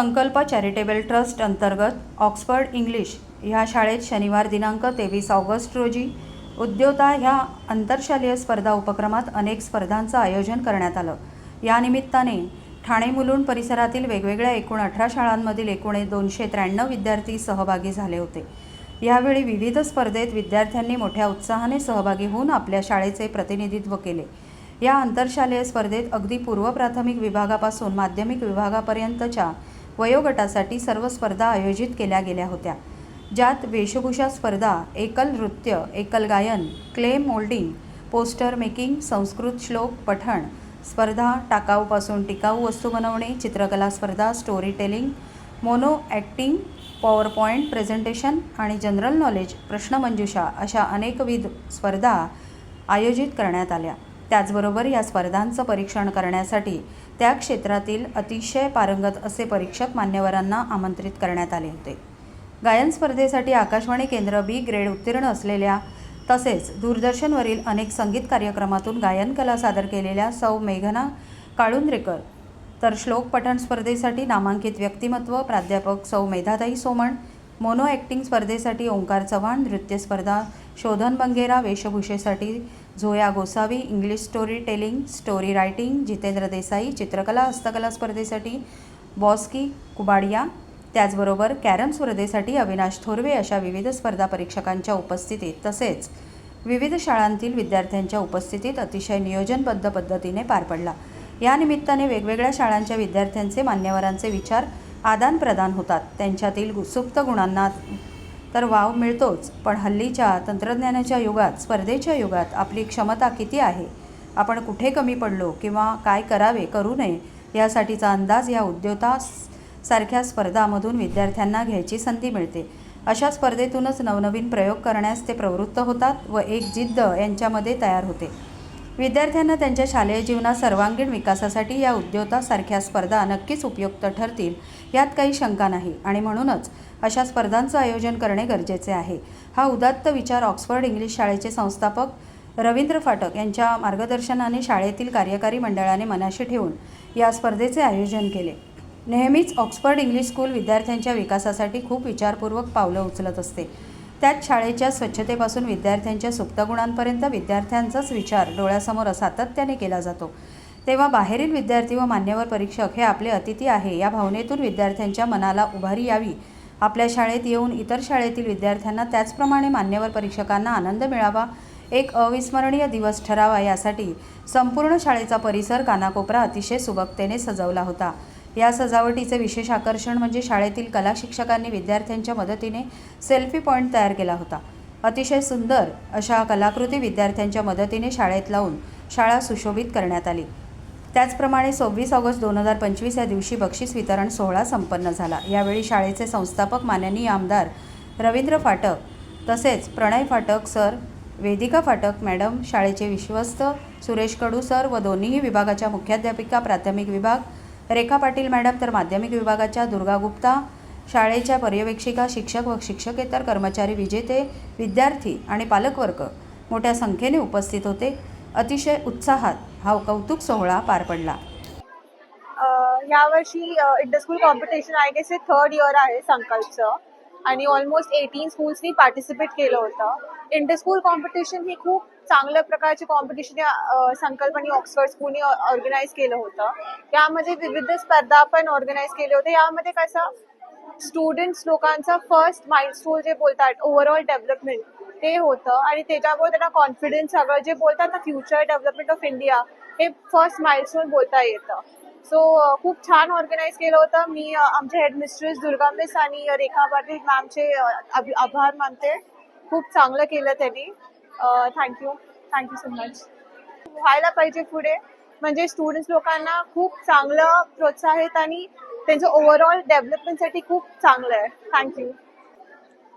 संकल्प charitable trust अंतर्गत Oxford English ह्या शाळेत शनिवार दिनांक तेवीस ऑगस्ट रोजी उद्योता ह्या आंतरशालेय स्पर्धा उपक्रमात अनेक स्पर्धांचं आयोजन करण्यात आलं. या निमित्ताने ठाणे मुलुंड परिसरातील वेगवेगळ्या एकूण अठरा शाळांमधील एकूण दोनशे त्र्याण्णव विद्यार्थी सहभागी झाले होते. यावेळी विविध स्पर्धेत विद्यार्थ्यांनी मोठ्या उत्साहाने सहभागी होऊन आपल्या शाळेचे प्रतिनिधित्व केले. या आंतरशालेय स्पर्धेत अगदी पूर्व प्राथमिक विभागापासून माध्यमिक विभागापर्यंतच्या वयोगटासाठी सर्व स्पर्धा आयोजित केल्या गेल्या होत्या ज्यात वेशभूषा स्पर्धा एकल नृत्य एकल गायन clay moulding poster making Sanskrit श्लोक पठण स्पर्धा टाकाऊपासून टिकाऊ वस्तू बनवणे चित्रकला स्पर्धा story telling mono acting power point presentation आणि जनरल नॉलेज प्रश्नमंजुषा अशा अनेकविध स्पर्धा आयोजित करण्यात आल्या. त्याचबरोबर या स्पर्धांचं परीक्षण करण्यासाठी त्या क्षेत्रातील अतिशय पारंगत असे परीक्षक मान्यवरांना आमंत्रित करण्यात आले होते. गायन स्पर्धेसाठी आकाशवाणी केंद्र बी ग्रेड उत्तीर्ण असलेल्या तसेच दूरदर्शनवरील अनेक संगीत कार्यक्रमातून गायन कला सादर केलेल्या सौ मेघना काळुंद्रेकर तर श्लोक पठण स्पर्धेसाठी नामांकित व्यक्तिमत्व प्राध्यापक सौ मेधाताई सोमण मोनो ॲक्टिंग स्पर्धेसाठी ओंकार चव्हाण नृत्य स्पर्धा Shodhan Bangera वेशभूषेसाठी Zoya Gosavi English story telling story writing Jitendra Desai चित्रकला हस्तकला स्पर्धेसाठी बॉस्की कुबाडिया त्याचबरोबर कॅरम स्पर्धेसाठी अविनाश थोरवे अशा विविध स्पर्धा परीक्षकांच्या उपस्थितीत तसेच विविध शाळांतील विद्यार्थ्यांच्या उपस्थितीत अतिशय नियोजनबद्ध पद्धतीने पार पडला. या निमित्ताने वेगवेगळ्या शाळांच्या विद्यार्थ्यांचे मान्यवरांचे विचार आदानप्रदान होतात. त्यांच्यातील सुप्त गुणांना तर वाव मिळतोच पण हल्लीच्या तंत्रज्ञानाच्या युगात स्पर्धेच्या युगात आपली क्षमता किती आहे? आपण कुठे कमी पडलो किंवा काय करावे करू नये यासाठीचा अंदाज या उद्योता सारख्या स्पर्धामधून विद्यार्थ्यांना घ्यायची संधी मिळते. अशा स्पर्धेतूनच नवनवीन प्रयोग करण्यास ते प्रवृत्त होतात व एक जिद्द यांच्यामध्ये तयार होते. विद्यार्थ्यांना त्यांच्या शालेय जीवनात सर्वांगीण विकासासाठी या उद्योतासारख्या स्पर्धा नक्कीच उपयुक्त ठरतील यात काही शंका नाही. आणि म्हणूनच अशा स्पर्धांचं आयोजन करणे गरजेचे आहे. हा उदात्त विचार ऑक्सफर्ड इंग्लिश शाळेचे संस्थापक रवींद्र फाटक यांच्या मार्गदर्शनाने शाळेतील कार्यकारी मंडळाने मनाशी ठेवून या स्पर्धेचे आयोजन केले. नेहमीच ऑक्सफर्ड इंग्लिश स्कूल विद्यार्थ्यांच्या विकासासाठी खूप विचारपूर्वक पावलं उचलत असते. त्यात शाळेच्या स्वच्छतेपासून विद्यार्थ्यांच्या सुप्तगुणांपर्यंत विद्यार्थ्यांचाच विचार डोळ्यासमोर सातत्याने केला जातो. तेव्हा बाहेरील विद्यार्थी व मान्यवर परीक्षक हे आपले अतिथी आहे या भावनेतून विद्यार्थ्यांच्या मनाला उभारी यावी. आपल्या शाळेत येऊन इतर शाळेतील विद्यार्थ्यांना त्याचप्रमाणे मान्यवर परीक्षकांना आनंद मिळावा एक अविस्मरणीय दिवस ठरावा यासाठी संपूर्ण शाळेचा परिसर कानाकोपरा अतिशय सुबकतेने सजवला होता. या सजावटीचे विशेष आकर्षण म्हणजे शाळेतील कला शिक्षकांनी विद्यार्थ्यांच्या मदतीने सेल्फी पॉईंट तयार केला होता. अतिशय सुंदर अशा कलाकृती विद्यार्थ्यांच्या मदतीने शाळेत लावून शाळा सुशोभित करण्यात आली. त्याचप्रमाणे सव्वीस ऑगस्ट दोन हजार पंचवीस या दिवशी बक्षीस वितरण सोहळा संपन्न झाला. यावेळी शाळेचे संस्थापक माननीय आमदार रवींद्र फाटक तसेच प्रणय फाटक सर वेदिका फाटक मॅडम शाळेचे विश्वस्त सुरेश कडू सर व दोन्हीही विभागाच्या मुख्याध्यापिका प्राथमिक विभाग रेखा पाटील मॅडम तर माध्यमिक विभागाच्या दुर्गा गुप्ता शाळेच्या पर्यवेक्षिका शिक्षक व शिक्षकेतर कर्मचारी विजेते विद्यार्थी आणि पालकवर्ग मोठ्या संख्येने उपस्थित होते. अतिशय उत्साहात हा कौतुक सोहळा पार पडला. यावर्षी inter school competition I guess हे थर्ड इयर आहे संकल्पचं. आणि ऑलमोस्ट एटीन स्कूल्सनी पार्टिसिपेट केलं होतं. इंटर स्कूल कॉम्पिटिशन ही खूप चांगल्या प्रकारचे कॉम्पिटिशन या अ, संकल्पनी ऑक्सफर्ड स्कूलने ऑर्गनाईज केलं होतं. यामध्ये विविध स्पर्धा पण ऑर्गनाईज केले होते. यामध्ये कसं स्टुडंट्स लोकांचा फर्स्ट माइलस्टोन जे बोलतात ओव्हरऑल डेव्हलपमेंट ते होतं. आणि त्याच्यामुळे त्यांना कॉन्फिडन्स सगळं जे बोलतात ना फ्युचर डेव्हलपमेंट ऑफ इंडिया हे फर्स्ट माइलस्टोन बोलता येतं. सो uh, खूप छान ऑर्गनाईज केलं होतं. मी आमच्या हेड मिस्ट्रेस दुर्गा मिस आणि uh, रेखा पाटील मॅमचे uh, आभार मानते. खूप चांगलं केलं त्यांनी. थँक्यू थँक्यू सो मच व्हायला पाहिजे पुढे. म्हणजे स्टुडंट्स लोकांना खूप चांगलं प्रोत्साहित आणि त्यांचं ओव्हरऑल डेव्हलपमेंटसाठी खूप चांगलं आहे. Thank you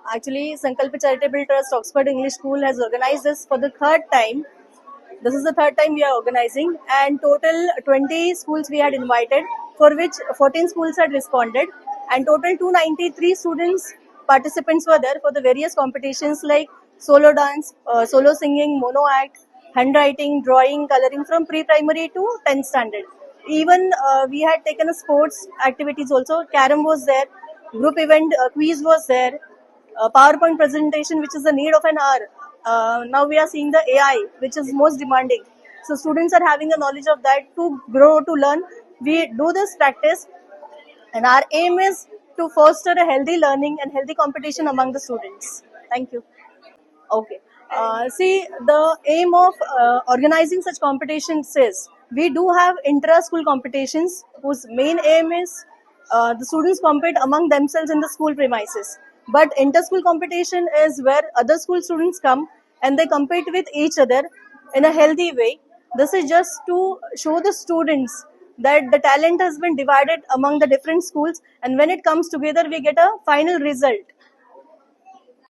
Actually, Sankalp charitable trust Oxford English school has organise this for the third time This is the third time we are organizing, and total 20 schools we had invited, for which 14 schools had responded, and total 293 students participants were there for the various competitions like solo dance, uh, solo singing, mono act, handwriting, drawing, coloring from pre-primary to 10th standard. even uh, we had taken a sports activities also. Carom was there, group event uh, quiz was there, uh, PowerPoint presentation, which is the need of an hour. Uh, now we are seeing the AI, which is most demanding. So students are having a knowledge of that to grow to learn. We do this practice, and our aim is to foster a healthy learning and healthy competition among the students. Thank you. Okay. Uh, see, the aim of uh, organizing such competitions is we do have intra-school competitions whose main aim is uh, the students compete among themselves in the school premises. But inter-school competition is where other school students come and they compete with each other in a healthy way. This is just to show the students that the talent has been divided among the different schools and when it comes together we get a final result